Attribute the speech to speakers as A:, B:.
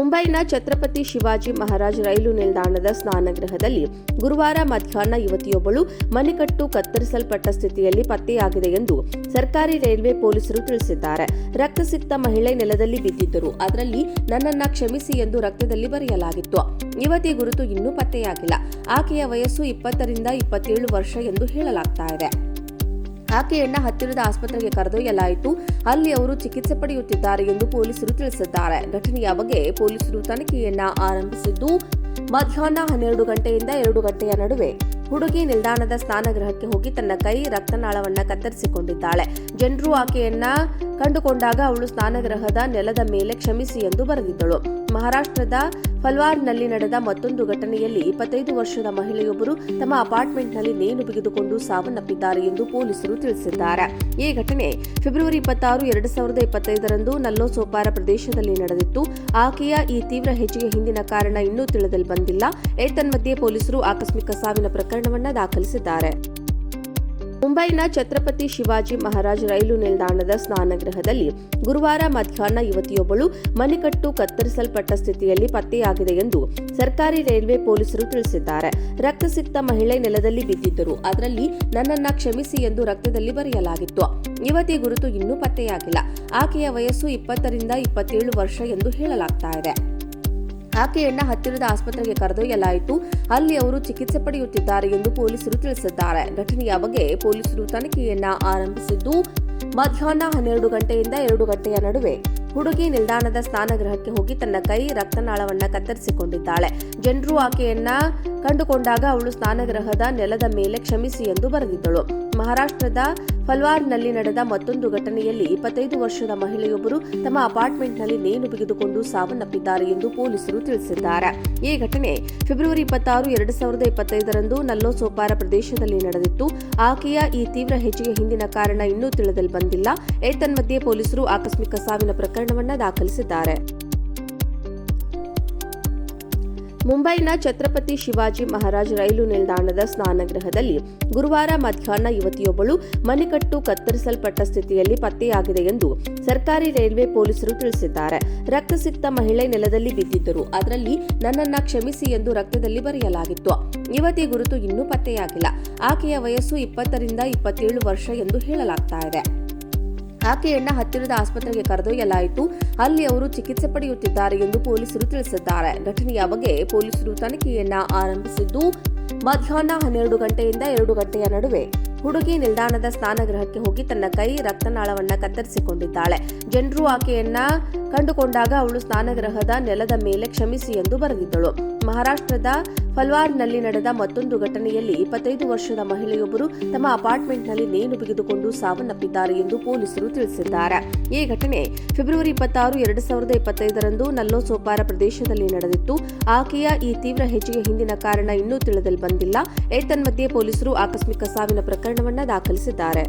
A: ಮುಂಬೈನ ಛತ್ರಪತಿ ಶಿವಾಜಿ ಮಹಾರಾಜ್ ರೈಲು ನಿಲ್ದಾಣದ ಸ್ನಾನಗೃಹದಲ್ಲಿ ಗುರುವಾರ ಮಧ್ಯಾಹ್ನ ಯುವತಿಯೊಬ್ಬಳು ಮನೆಕಟ್ಟು ಕತ್ತರಿಸಲ್ಪಟ್ಟ ಸ್ಥಿತಿಯಲ್ಲಿ ಪತ್ತೆಯಾಗಿದೆ ಎಂದು ಸರ್ಕಾರಿ ರೈಲ್ವೆ ಪೊಲೀಸರು ತಿಳಿಸಿದ್ದಾರೆ. ರಕ್ತ ಸಿಕ್ತ ಮಹಿಳೆ ನೆಲದಲ್ಲಿ ಬಿದ್ದಿದ್ದರು. ಅದರಲ್ಲಿ ನನ್ನನ್ನ ಕ್ಷಮಿಸಿ ಎಂದು ರಕ್ತದಲ್ಲಿ ಬರೆಯಲಾಗಿತ್ತು. ಯುವತಿ ಗುರುತು ಇನ್ನೂ ಪತ್ತೆಯಾಗಿಲ್ಲ. ಆಕೆಯ ವಯಸ್ಸು ಇಪ್ಪತ್ತರಿಂದ ಇಪ್ಪತ್ತೇಳು ವರ್ಷ ಎಂದು ಹೇಳಲಾಗ್ತಾ ಇದೆ. ಆಕೆಯನ್ನ ಹತ್ತಿರದ ಆಸ್ಪತ್ರೆಗೆ ಕರೆದೊಯ್ಯಲಾಯಿತು. ಅಲ್ಲಿ ಅವರು ಚಿಕಿತ್ಸೆ ಪಡೆಯುತ್ತಿದ್ದಾರೆ ಎಂದು ಪೊಲೀಸರು ತಿಳಿಸಿದ್ದಾರೆ. ಘಟನೆಯ ಬಗ್ಗೆ ಪೊಲೀಸರು ತನಿಖೆಯನ್ನ ಆರಂಭಿಸಿದ್ದು, ಮಧ್ಯಾಹ್ನ ಹನ್ನೆರಡು ಗಂಟೆಯಿಂದ ಎರಡು ಗಂಟೆಯ ನಡುವೆ ಹುಡುಗಿ ನಿಲ್ದಾಣದ ಸ್ನಾನಗೃಹಕ್ಕೆ ಹೋಗಿ ತನ್ನ ಕೈ ರಕ್ತನಾಳವನ್ನ ಕತ್ತರಿಸಿಕೊಂಡಿದ್ದಾಳೆ. ಜನರು ಆಕೆಯನ್ನ ಕಂಡುಕೊಂಡಾಗ ಅವಳು ಸ್ನಾನಗೃಹದ ನೆಲದ ಮೇಲೆ ಕ್ಷಮಿಸಿ ಎಂದು ಬರೆದಿದ್ದಳು. ಮಹಾರಾಷ್ಟ್ರದ ಫಲ್ವಾರ್ನಲ್ಲಿ ನಡೆದ ಮತ್ತೊಂದು ಘಟನೆಯಲ್ಲಿ ಇಪ್ಪತ್ತೈದು ವರ್ಷದ ಮಹಿಳೆಯೊಬ್ಬರು ತಮ್ಮ ಅಪಾರ್ಟ್ಮೆಂಟ್ನಲ್ಲಿ ನೇಣು ಬಿಗಿದುಕೊಂಡು ಸಾವನ್ನಪ್ಪಿದ್ದಾರೆ ಎಂದು ಪೊಲೀಸರು ತಿಳಿಸಿದ್ದಾರೆ. ಈ ಘಟನೆ ಫೆಬ್ರವರಿ ಇಪ್ಪತ್ತಾರು, ಎರಡು ಸಾವಿರದ ಇಪ್ಪತ್ತೈದರಂದು ನಲ್ಲೋಸೋಪಾರ ಪ್ರದೇಶದಲ್ಲಿ ನಡೆದಿತ್ತು. ಆಕೆಯ ಈ ತೀವ್ರ ಹೆಜ್ಜೆಗೆ ಹಿಂದಿನ ಕಾರಣ ಇನ್ನೂ ತಿಳಿದಲ್ಲಿ ಬಂದಿಲ್ಲ. ಏತನ್ಮಧ್ಯೆ ಪೊಲೀಸರು ಆಕಸ್ಮಿಕ ಸಾವಿನ ಪ್ರಕರಣವನ್ನ ದಾಖಲಿಸಿದ್ದಾರೆ. ಮುಂಬೈನ ಛತ್ರಪತಿ ಶಿವಾಜಿ ಮಹಾರಾಜ್ ರೈಲು ನಿಲ್ದಾಣದ ಸ್ನಾನಗೃಹದಲ್ಲಿ ಗುರುವಾರ ಮಧ್ಯಾಹ್ನ ಯುವತಿಯೊಬ್ಬಳು ಮನೆಕಟ್ಟು ಕತ್ತರಿಸಲ್ಪಟ್ಟ ಸ್ಥಿತಿಯಲ್ಲಿ ಪತ್ತೆಯಾಗಿದೆ ಎಂದು ಸರ್ಕಾರಿ ರೈಲ್ವೆ ಪೊಲೀಸರು ತಿಳಿಸಿದ್ದಾರೆ. ರಕ್ತಸಿಕ್ತ ಮಹಿಳೆ ನೆಲದಲ್ಲಿ ಬಿದ್ದಿದ್ದರು. ಅದರಲ್ಲಿ ನನ್ನನ್ನ ಕ್ಷಮಿಸಿ ಎಂದು ರಕ್ತದಲ್ಲಿ ಬರೆಯಲಾಗಿತ್ತು. ಯುವತಿ ಗುರುತು ಇನ್ನೂ ಪತ್ತೆಯಾಗಿಲ್ಲ. ಆಕೆಯ ವಯಸ್ಸು ಇಪ್ಪತ್ತರಿಂದ ಇಪ್ಪತ್ತೇಳು ವರ್ಷ ಎಂದು ಹೇಳಲಾಗ್ತಾ ಆಕೆಯನ್ನ ಹತ್ತಿರದ ಆಸ್ಪತ್ರೆಗೆ ಕರೆದೊಯ್ಯಲಾಯಿತು. ಅಲ್ಲಿ ಅವರು ಚಿಕಿತ್ಸೆ ಪಡೆಯುತ್ತಿದ್ದಾರೆ ಎಂದು ಪೊಲೀಸರು ತಿಳಿಸಿದ್ದಾರೆ. ಘಟನೆಯ ಬಗ್ಗೆ ಪೊಲೀಸರು ತನಿಖೆಯನ್ನ ಆರಂಭಿಸಿದ್ದು, ಮಧ್ಯಾಹ್ನ ಹನ್ನೆರಡು ಗಂಟೆಯಿಂದ ಎರಡು ಗಂಟೆಯ ನಡುವೆ ಹುಡುಗಿ ನಿಲ್ದಾಣದ ಸ್ನಾನಗೃಹಕ್ಕೆ ಹೋಗಿ ತನ್ನ ಕೈ ರಕ್ತನಾಳವನ್ನ ಕತ್ತರಿಸಿಕೊಂಡಿದ್ದಾಳೆ. ಜನರು ಆಕೆಯನ್ನ ಕಂಡುಕೊಂಡಾಗ ಅವಳು ಸ್ನಾನಗ್ರಹದ ನೆಲದ ಮೇಲೆ ಕ್ಷಮಿಸಿ ಎಂದು ಬರೆದಿದ್ದಳು. ಮಹಾರಾಷ್ಟ್ರದ ಫಲ್ವಾರ್ನಲ್ಲಿ ನಡೆದ ಮತ್ತೊಂದು ಘಟನೆಯಲ್ಲಿ ಇಪ್ಪತ್ತೈದು ವರ್ಷದ ಮಹಿಳೆಯೊಬ್ಬರು ತಮ್ಮ ಅಪಾರ್ಟ್ಮೆಂಟ್ನಲ್ಲಿ ನೇಣು ಬಿಗಿದುಕೊಂಡು ಸಾವನ್ನಪ್ಪಿದ್ದಾರೆ ಎಂದು ಪೊಲೀಸರು ತಿಳಿಸಿದ್ದಾರೆ. ಈ ಘಟನೆ ಫೆಬ್ರವರಿ ಇಪ್ಪತ್ತಾರು, ಎರಡು ಸಾವಿರದ ಇಪ್ಪತ್ತೈದರಂದು ನಲ್ಲೋಸೋಪಾರ ಪ್ರದೇಶದಲ್ಲಿ ನಡೆದಿತ್ತು. ಆಕೆಯ ಈ ತೀವ್ರ ಹೆಚ್ಚಿಗೆ ಹಿಂದಿನ ಕಾರಣ ಇನ್ನೂ ತಿಳಿದಲ್ಲಿ ಬಂದಿಲ್ಲ. ಏತನ್ಮಧ್ಯೆ ಪೊಲೀಸರು ಆಕಸ್ಮಿಕ ಸಾವಿನ ಪ್ರಕರಣವನ್ನ ದಾಖಲಿಸಿದ್ದಾರೆ. ಮುಂಬೈನ ಛತ್ರಪತಿ ಶಿವಾಜಿ ಮಹಾರಾಜ್ ರೈಲು ನಿಲ್ದಾಣದ ಸ್ನಾನಗೃಹದಲ್ಲಿ ಗುರುವಾರ ಮಧ್ಯಾಹ್ನ ಯುವತಿಯೊಬ್ಬಳು ಮನೆಕಟ್ಟು ಕತ್ತರಿಸಲ್ಪಟ್ಟ ಸ್ಥಿತಿಯಲ್ಲಿ ಪತ್ತೆಯಾಗಿದೆ ಎಂದು ಸರ್ಕಾರಿ ರೈಲ್ವೆ ಪೊಲೀಸರು ತಿಳಿಸಿದ್ದಾರೆ. ರಕ್ತಸಿಕ್ತ ಮಹಿಳೆ ನೆಲದಲ್ಲಿ ಬಿದ್ದಿದ್ದರು. ಅದರಲ್ಲಿ ನನ್ನನ್ನ ಕ್ಷಮಿಸಿ ಎಂದು ರಕ್ತದಲ್ಲಿ ಬರೆಯಲಾಗಿತ್ತು. ಯುವತಿ ಗುರುತು ಇನ್ನೂ ಪತ್ತೆಯಾಗಿಲ್ಲ. ಆಕೆಯ ವಯಸ್ಸು ಇಪ್ಪತ್ತರಿಂದ ಇಪ್ಪತ್ತೇಳು ವರ್ಷ ಎಂದು ಹೇಳಲಾಗ್ತಾ ಇದೆ. ಆಕೆಯನ್ನ ಹತ್ತಿರದ ಆಸ್ಪತ್ರೆಗೆ ಕರೆದೊಯ್ಯಲಾಯಿತು. ಅಲ್ಲಿ ಅವರು ಚಿಕಿತ್ಸೆ ಪಡೆಯುತ್ತಿದ್ದಾರೆ ಎಂದು ಪೊಲೀಸರು ತಿಳಿಸಿದ್ದಾರೆ. ಘಟನೆಯ ಬಗ್ಗೆ ಪೊಲೀಸರು ತನಿಖೆಯನ್ನ ಆರಂಭಿಸಿದ್ದು, ಮಧ್ಯಾಹ್ನ ಹನ್ನೆರಡು ಗಂಟೆಯಿಂದ ಎರಡು ಗಂಟೆಯ ನಡುವೆ ಹುಡುಗಿ ನಿಲ್ದಾಣದ ಸ್ನಾನಗೃಹಕ್ಕೆ ಹೋಗಿ ತನ್ನ ಕೈ ರಕ್ತನಾಳವನ್ನ ಕತ್ತರಿಸಿಕೊಂಡಿದ್ದಾಳೆ. ಜನರು ಆಕೆಯನ್ನ ಕಂಡುಕೊಂಡಾಗ ಅವಳು ಸ್ನಾನಗೃಹದ ನೆಲದ ಮೇಲೆ ಕ್ಷಮಿಸಿ ಎಂದು ಬರೆದಿದ್ದಳು. ಮಹಾರಾಷ್ಟ್ರದ ಫಲ್ವಾರ್ನಲ್ಲಿ ನಡೆದ ಮತ್ತೊಂದು ಘಟನೆಯಲ್ಲಿ ಇಪ್ಪತ್ತೈದು ವರ್ಷದ ಮಹಿಳೆಯೊಬ್ಬರು ತಮ್ಮ ಅಪಾರ್ಟ್ಮೆಂಟ್ನಲ್ಲಿ ನೇಣು ಬಿಗಿದುಕೊಂಡು ಸಾವನ್ನಪ್ಪಿದ್ದಾರೆ ಎಂದು ಪೊಲೀಸರು ತಿಳಿಸಿದ್ದಾರೆ. ಈ ಘಟನೆ ಫೆಬ್ರವರಿ ಇಪ್ಪತ್ತಾರು, ಎರಡು ಸಾವಿರದ ಇಪ್ಪತ್ತೈದರಂದು ನಲ್ಲೋ ಸೋಪಾರ ಪ್ರದೇಶದಲ್ಲಿ ನಡೆದಿತ್ತು. ಆಕೆಯ ಈ ತೀವ್ರ ಹೆಜ್ಜೆಯ ಹಿಂದಿನ ಕಾರಣ ಇನ್ನೂ ತಿಳಿದಲ್ಲಿ ಬಂದಿಲ್ಲ. ಏತನ್ಮಧ್ಯೆ ಪೊಲೀಸರು ಆಕಸ್ಮಿಕ ಸಾವಿನ ಪ್ರಕರಣವನ್ನ ದಾಖಲಿಸಿದ್ದಾರೆ.